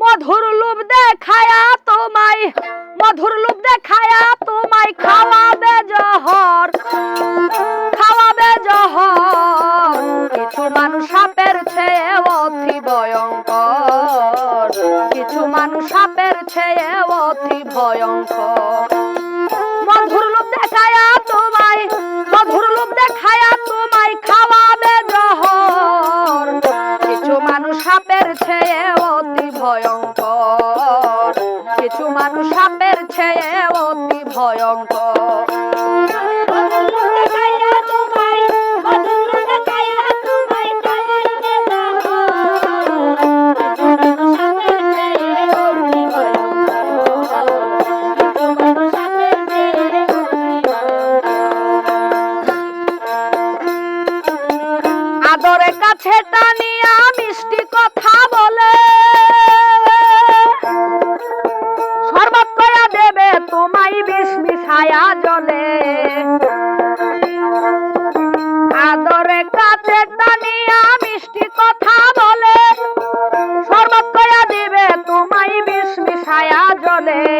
মধুর লোভ দেখায়া তোমায়, মধুর লোভ দেখায়া তোমায় খাওয়াবে জহর খাওয়াবে জহর কিছু মানুষ সাপের চেয়ে অতি ভয়ঙ্কর, কিছু মানুষ সাপের চেয়ে অতি ভয়ঙ্কর। সাপের ছেয়ে অতি ভয়ঙ্কর। কিছু মানুষ সাপের ছেয়ে অতি ভয়ঙ্কর। কাছে টানিয়া মিষ্টি কথা বলে। শরবত দেবে তোমায় বিষ মিশায়া জলে। আদরে কাছে টানিয়া মিষ্টি কথা বলে। শরবত কয়া দিবে তোমায় বিষ মিশায়া জলে।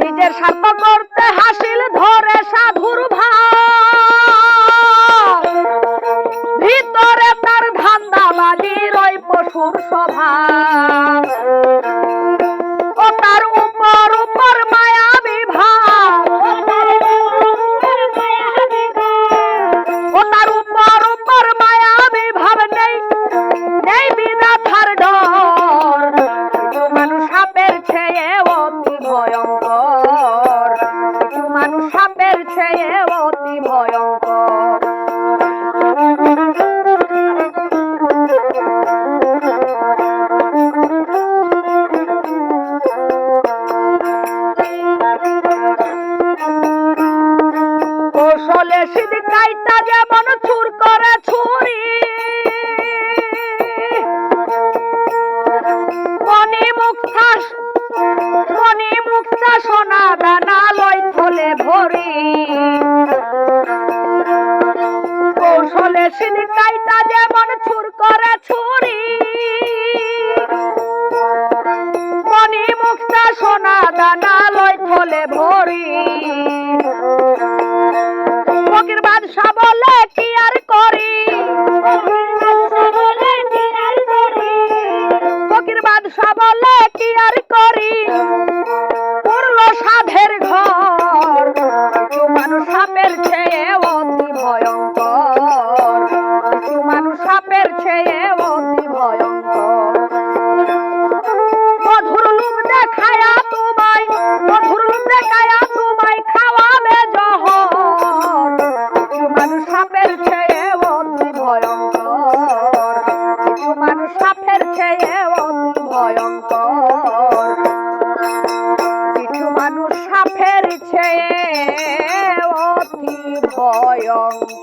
নিজের স্বার্থ করতে হাসিল ধরে সাধুর ভাব ভিতরে তার ধান্দাবাজি ওই পশুর স্বভাব যেমন চুর করে ছুরি? মনি মুক্তা মনি মুক্তা সোনা দানা লয় থলে ভরি। কৌশলে সিদ যেমন চুর করে ছুরি। মনি মুক্তা সোনা দানা লয় থলে ভরি। ফকির বাদশা ছেয়ে অতি ভয়ঙ্কর মধুর লোভ দেখায়া তোমায় মধুর লোভ দেখায়া তোমায় খাওয়াবে জহর মানুষ সাপের ছেয়ে অতি ভয়ঙ্কর মানুষ সাপের ছেয়ে অতি ভয়ঙ্কর কিছু মানুষ সাপের ছেয়ে অতি ভয়ঙ্কর।